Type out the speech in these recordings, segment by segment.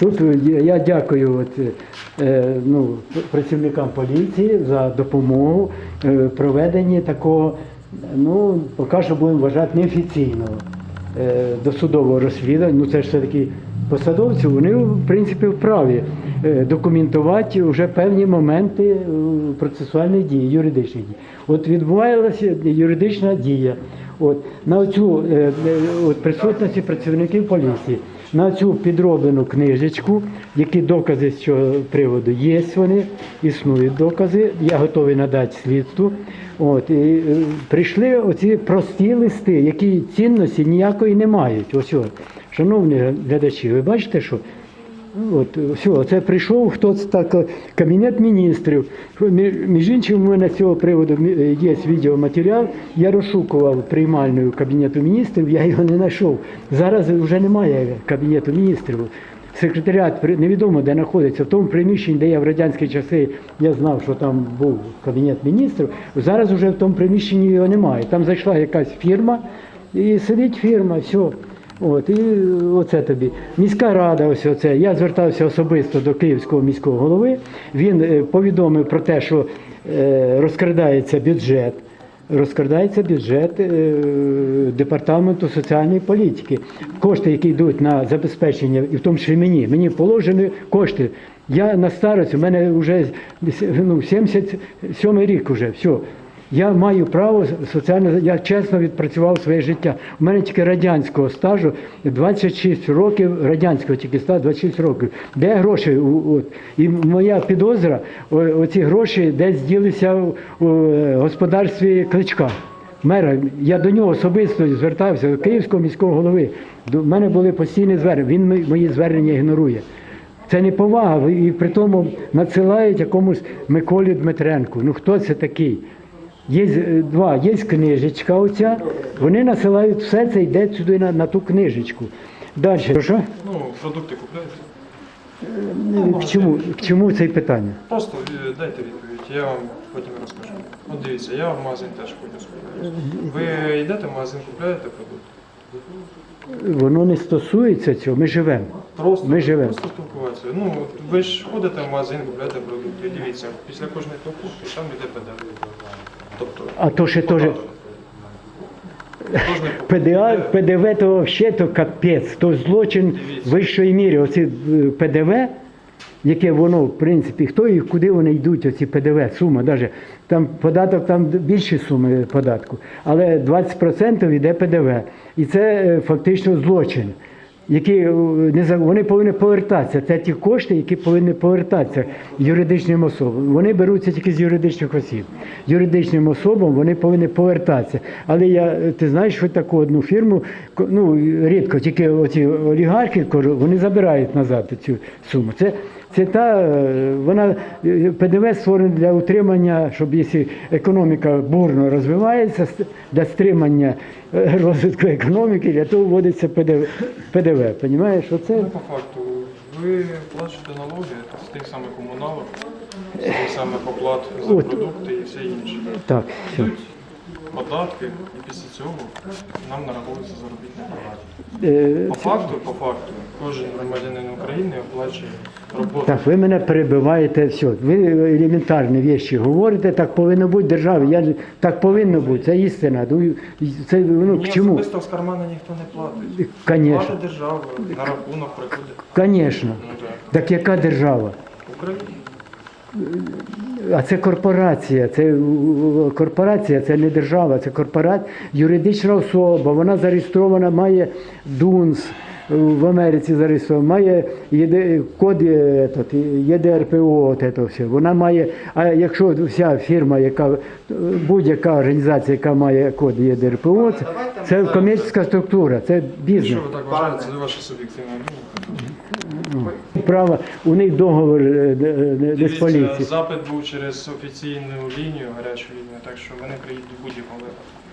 Тут е, я дякую от, е, ну, працівникам поліції за допомогу е, проведенні такого, ну, поки що будемо вважати неофіційного е, досудового розслідування. Ну це ж все-таки посадовці, вони в принципі вправі е, документувати вже певні моменти е, процесуальної дії, юридичної дії. От відбувалася юридична дія. От, на цю е, е, присутності працівників поліції на цю підроблену книжечку, які докази з цього приводу є, вони існують докази. Я готовий надати слідству. От і е, прийшли оці прості листи, які цінності ніякої не мають. Ось, от. шановні глядачі, ви бачите, що От, все, це прийшов хтось так, кабінет міністрів. Між іншим, у мене з цього приводу є відеоматеріал. Я розшукував приймальною кабінету міністрів, я його не знайшов. Зараз вже немає кабінету міністрів. Секретаріат невідомо де знаходиться. В тому приміщенні, де я в радянські часи я знав, що там був кабінет міністрів. Зараз вже в тому приміщенні його немає. Там зайшла якась фірма, і сидить фірма, все. От, і оце тобі. Міська рада, ось оце. Я звертався особисто до Київського міського голови. Він е, повідомив про те, що е, розкрадається бюджет. Розкрадається бюджет е, департаменту соціальної політики. Кошти, які йдуть на забезпечення, і в тому числі мені, мені положені кошти. Я на старості, у мене вже ну, 77 рік вже, все. Я маю право соціально, я чесно відпрацював своє життя. У мене тільки радянського стажу 26 років, радянського тільки стажу 26 років. Де гроші? От. І моя підозра, оці гроші десь ділися у, господарстві кличка. Мера, я до нього особисто звертався, до Київського міського голови. До мене були постійні звернення. Він мої звернення ігнорує. Це не повага, і при тому надсилають якомусь Миколі Дмитренку. Ну хто це такий? Є е, два, є книжечка оця, вони насилають все це йде сюди на, на ту книжечку. Далі, що? Ну, продукти купляєте? Е, К чому, к чому це питання? Просто е, дайте відповідь, я вам потім розкажу. От дивіться, я в магазин теж ходю скупляюсь. Ви йдете в магазин, купляєте продукти? Воно не стосується цього, ми живемо. Просто, Ми живемо. просто спілкуватися. Ну, от ви ж ходите в магазин, купляєте продукти. Дивіться, після кожної покупки там йде ПДВ. Тобто, А то ще теж. ПДА, ПДВ то взагалі то капець, то злочин вищої міри. Оці е, ПДВ, яке воно, в принципі, хто і куди вони йдуть, оці ПДВ, сума, навіть там податок, там більші суми податку, але 20% йде ПДВ. І це е, фактично злочин. Які е, не вони повинні повертатися. Це ті кошти, які повинні повертатися юридичним особам. Вони беруться тільки з юридичних осіб. Юридичним особам вони повинні повертатися. Але я е, ти знаєш, що таку одну фірму, ну рідко, тільки оці олігархи вони забирають назад цю суму. Це це та е, вона е, ПДВ створений для утримання, щоб якщо економіка бурно розвивається, для стримання е, розвитку економіки, для того вводиться ПДВ. ПДВ. Понімаєш, оце Ну, по факту, ви плачете налоги з тих самих комуналок, з тих самих оплат за продукти і все інше. так. Все. Податки, і після цього нам нараховується заробітна плата. Е, По факту, по факту, кожен громадянин України оплачує роботу. Так, ви мене перебиваєте, все. Ви елементарні речі говорите, так повинно бути державі. Я, так повинно бути, це істина. Ну, Це ну, к чому? особисто з кармана ніхто не платить. Конечно. Платить держава, на рахунок приходить. Звісно. Ну, так. Так яка держава? Україна. А це корпорація. Це корпорація, це не держава, це корпорація, юридична особа. Вона зареєстрована, має ДУНС е, в Америці зареєстрована, має ЄД, код е, этот, ЄДРПО, от це все. Вона має, а якщо вся фірма, яка е, будь-яка організація, яка має код ЄДРПО, це, це комерційна структура, це бізнес. Що ви так вважаєте, це ваша суб'єктивна думка. Право, у них договор е, е, з Дивіться, запит був через офіційну лінію, гарячу лінію, так що вони приїдуть в будь-якому випадку.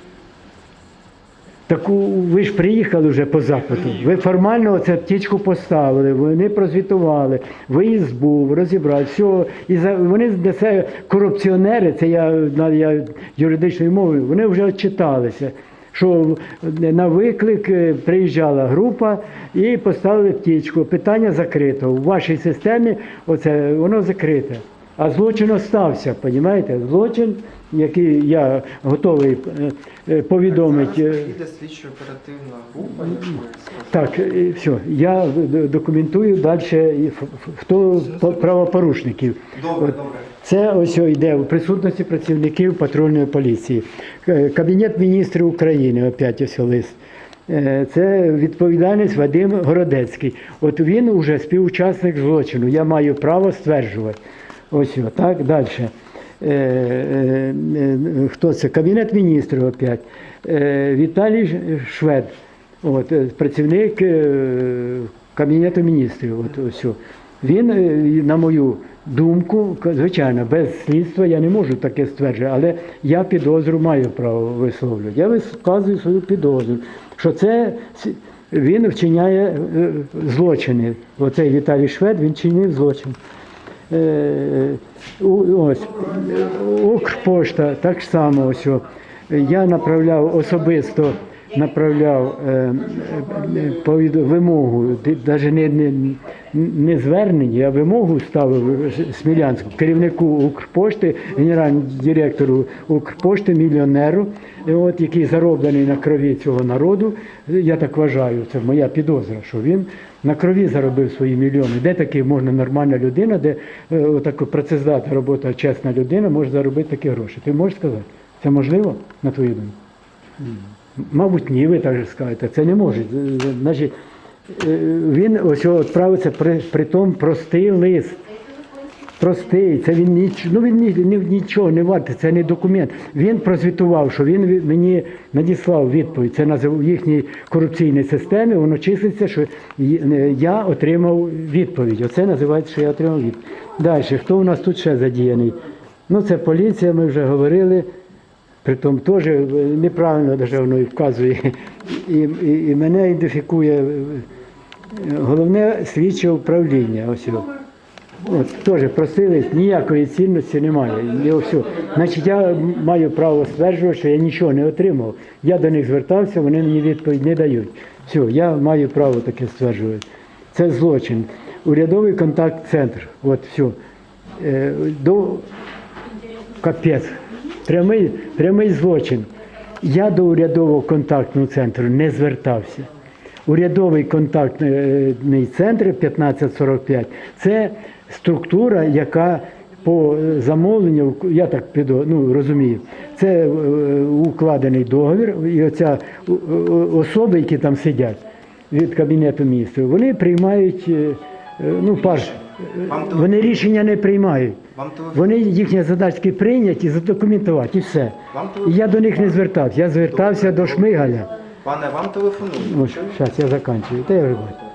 Так ви ж приїхали вже по запиту. Ви формально оце птічку поставили, вони прозвітували, виїзд був, розібрали, все. І за, вони себе корупціонери, це я, я юридичною мовою, вони вже відчиталися. Що на виклик е, приїжджала група і поставили птічку. Питання закрито. У вашій системі оце воно закрите. А злочин остався, розумієте? Злочин, який я готовий е, е, повідомити. е, Зараз слідчо оперативна група, як. Так, е, все, я документую далі, хто по- правопорушників. Добре, добре. Це ось йде у присутності працівників патрульної поліції. Е, Кабінет міністрів України, опять ось лист. Е, Це відповідальність Вадим Городецький. От він уже співучасник злочину. Я маю право стверджувати. Ось так, далі. Е, е, е, Хто це? Кабінет міністрів опять. Віталій Швед, от, працівник Кабінету міністрів. От, ось. Він, на мою думку, звичайно, без слідства я не можу таке стверджувати, але я підозру маю право висловлювати. Я висказую свою підозру, що це він вчиняє злочини. Оцей Віталій Швед він чинив злочин. Е, у- Ось Укрпошта так само ось. Я направляв особисто направляв е, е, вимогу, навіть не, не, не звернення, а вимогу ставив Смілянську, керівнику Укрпошти, генеральному директору Укрпошти, мільйонеру, от, який зароблений на крові цього народу. Я так вважаю, це моя підозра, що він на крові заробив свої мільйони. Де таки можна нормальна людина, де е, отака працездатна робота, чесна людина може заробити такі гроші. Ти можеш сказати? Це можливо, на твою думку? Мабуть, ні, ви так же скажете. Це не може. Е, Значить, е, він ось відправиться при, при тому простий лист. Простий, це він ніч, ну він ні, ні, нічого не вартий, це не документ. Він прозвітував, що він мені надіслав відповідь. Це в їхній корупційній системі. Воно числиться, що е, я отримав відповідь. Оце називається, що я отримав відповідь. Далі, хто у нас тут ще задіяний? Ну, це поліція, ми вже говорили. Притом теж е, неправильно даже воно і вказує. І, і, і мене ідентифікує е, головне слідче управління. Ось. От, теж просили, ніякої цінності немає. І все. Значить, я маю право стверджувати, що я нічого не отримав. Я до них звертався, вони мені відповідь не дають. Все, я маю право таке стверджувати. Це злочин. Урядовий контакт-центр. От все. Е, До Капець. Прямий, прямий злочин. Я до урядового контактного центру не звертався. Урядовий контактний центр 1545 це структура, яка по замовленню, я так підо- ну, розумію, це е, укладений договір, і оця е, особи, які там сидять від Кабінету міністрів, вони приймають, е, ну, пар, Вам теле- вони рішення не приймають. Вам телефон. Вони їхні задачки прийняті, задокументувати і все. Вам І я до них не звертався. Я звертався до Шмигаля. Пане, вам телефонують. Ось, зараз я закінчую. Та я вже бачу.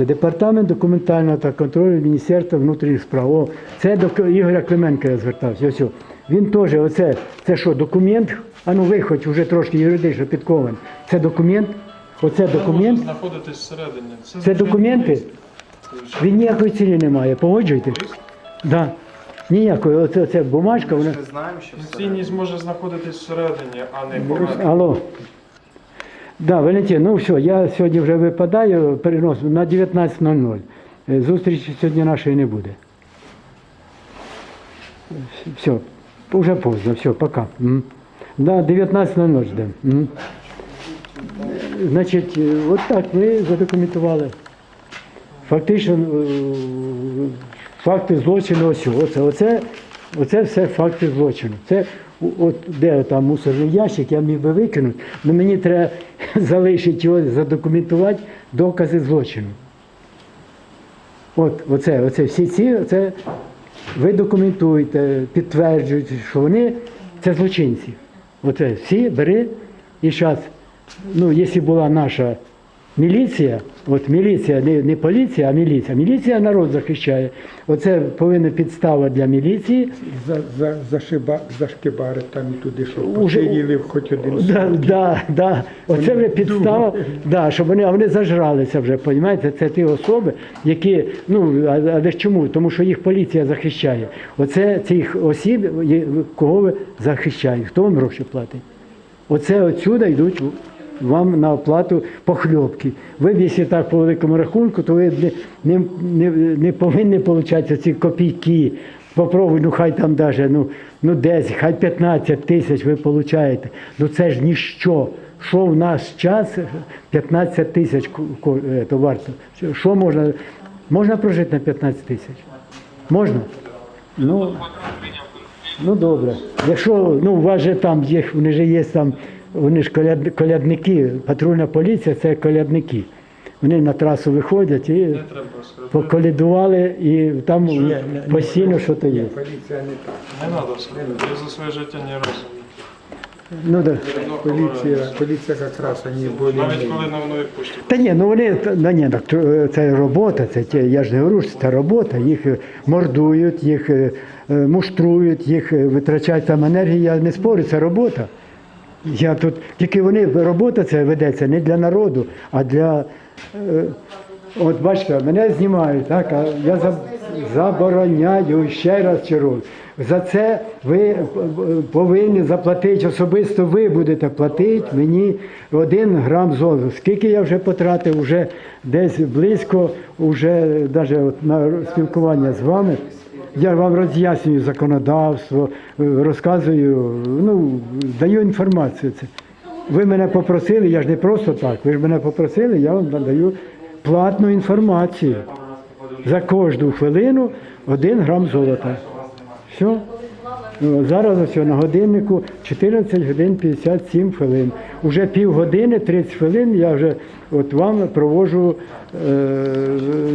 Е, департамент документального та контролю Міністерства внутрішніх справ. О, це до Ігоря Клименка я звертався. Ось, о. він теж, оце, це що, документ? А ну ви хоч вже трошки юридично підкований. Це документ? Оце документ? знаходитись всередині. Це документи? Він ніякої цілі не має. Погоджуєтесь? Да. Ніякої. Оце, оце бумажка, вона. ж знаємо, що. Цінність може знаходитись всередині, а не поверхні. Алло. Да, Валентин, ну все, я сьогодні вже випадаю, переношу на 19.00. Е, Зустрічі сьогодні нашої не буде. Все, вже поздно, все, пока. М. Да, 19.00 ждемо. М. Значить, е, от так ми задокументували. Фактично, е, факти злочину ось. Оце, оце, оце все факти злочину. Це от де там мусорний ящик, я міг би викинути, але мені треба залишити його, задокументувати докази злочину. От, оце, оце всі ці, це ви документуєте, підтверджуєте, що вони це злочинці. Оце всі бери і зараз, ну, якщо була наша міліція, от міліція, не, не поліція, а міліція. Міліція народ захищає. Оце повинна підстава для міліції. За, за, зашиба, зашкибари там і туди, щоб Уже- посиділи хоч один Да, да, да. Оце вже підстава, да, щоб вони, а вони зажралися вже, розумієте? Це ті особи, які, ну, а- але ж чому? Тому що їх поліція захищає. Оце цих осіб, кого ви захищаєте, хто вам гроші платить? Оце отсюди йдуть вам на оплату похльопки. Ви, якщо так по великому рахунку, то ви не, не, не, повинні отримати ці копійки. Попробуй, ну хай там даже, ну, ну 10, хай 15 тисяч ви отримаєте. Ну це ж ніщо. Що в наш час 15 тисяч е, то варто? Що можна? Можна прожити на 15 тисяч? Можна? Ну, ну добре. Якщо ну, у вас же там є, вони ж є там, вони ж коляд, колядники, патрульна поліція це колядники. Вони на трасу виходять і треба поколядували, і там постійно щось є. Поліція не так. Не треба сказати. Я за своє життя ні разу. Ну, да. Поліція, поліція якраз вони Навіть коли на мною пошті. Та ні, ну вони ну, ні, так, це робота, це ті- я ж не говорю, що це робота, їх е, мордують, їх е, е, муштрують, їх витрачають там енергію, я не спорю, це робота. Я тут, тільки вони, робота це ведеться не для народу, а для. Е, от бачите, мене знімають, так, а я за- забороняю ще раз чарую. За це ви е, повинні заплатити, особисто ви будете платити мені один грам золота. Скільки я вже потратив, вже десь близько, вже навіть на спілкування з вами. Я вам роз'яснюю законодавство, розказую, ну, даю інформацію. Ви мене попросили, я ж не просто так, ви ж мене попросили, я вам надаю платну інформацію. За кожну хвилину один грам золота. Все. Ну, Зараз ось на годиннику 14 годин 57 хвилин. Уже півгодини, 30 хвилин я вже от вам провожу, е,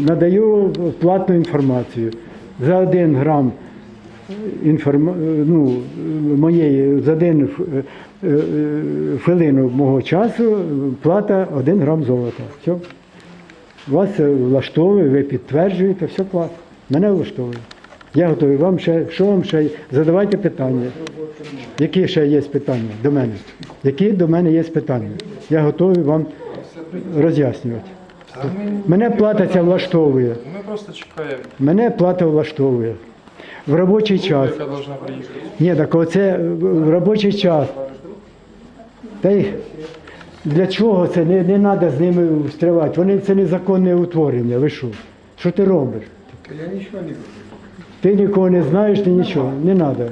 надаю платну інформацію. За один грам інформ... ну, моєї за один е, е, хвилину мого часу плата 1 грам золота. Все. Вас влаштовує, ви підтверджуєте, все класно. Мене влаштовує. Я готовий вам ще, що вам ще? Задавайте питання. Які ще є питання до мене? Які до мене є питання? Я готовий вам роз'яснювати. Мене плата ця влаштовує. Ми просто чекаємо. Мене плата влаштовує. В робочий час. Яка повинна приїхати. Ні, так оце в робочий час. Та й для чого це? Не, не треба з ними встрівати. Вони це незаконне утворення. Ви що? Що ти робиш? Я нічого не роблю. Ти нікого не знаєш, ти нічого. Не треба.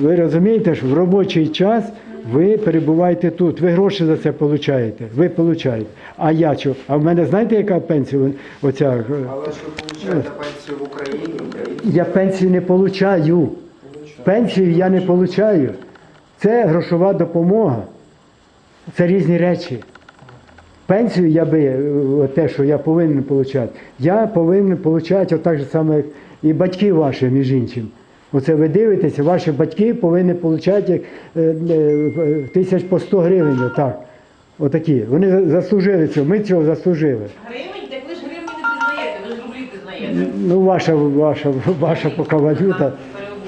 Ви розумієте, що в робочий час ви перебуваєте тут. Ви гроші за це отримуєте. Ви отримуєте. А я що? А в мене знаєте, яка пенсія? Оця, е, Але ж ви получаєте пенсію в Україні. Я пенсію не получаю. Пенсію я не получаю. Це грошова допомога. Це різні речі. Пенсію я би, е, те, що я повинен отримати, я повинен отримати отак же саме, як і батьки ваші, між іншим. Оце ви дивитеся, ваші батьки повинні отримати як е, е, тисяч по 100 гривень. Отак. Отакі. Вони заслужили цього, ми цього заслужили. Гривень? Так ви ж гривні не признаєте, ви ж рублі признаєте. Ну, ваша, ваша, ваша поки валюта.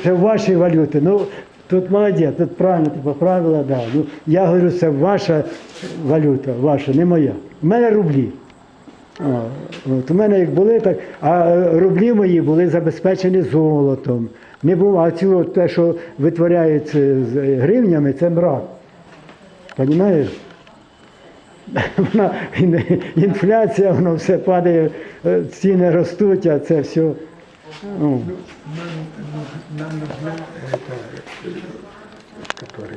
Це ваші валюти. Ну, тут молодець, тут правильно ти поправила, да. Ну, я говорю, це ваша валюта, ваша, не моя. У мене рублі. А, от, у мене як були, так, а рублі мої були забезпечені золотом. Не було, а цього те, що витворяється з гривнями, це мрак. Понімаєш? Вона інфляція, воно все падає, е, ціни ростуть, а це все. Ну, Нам нужна, это, который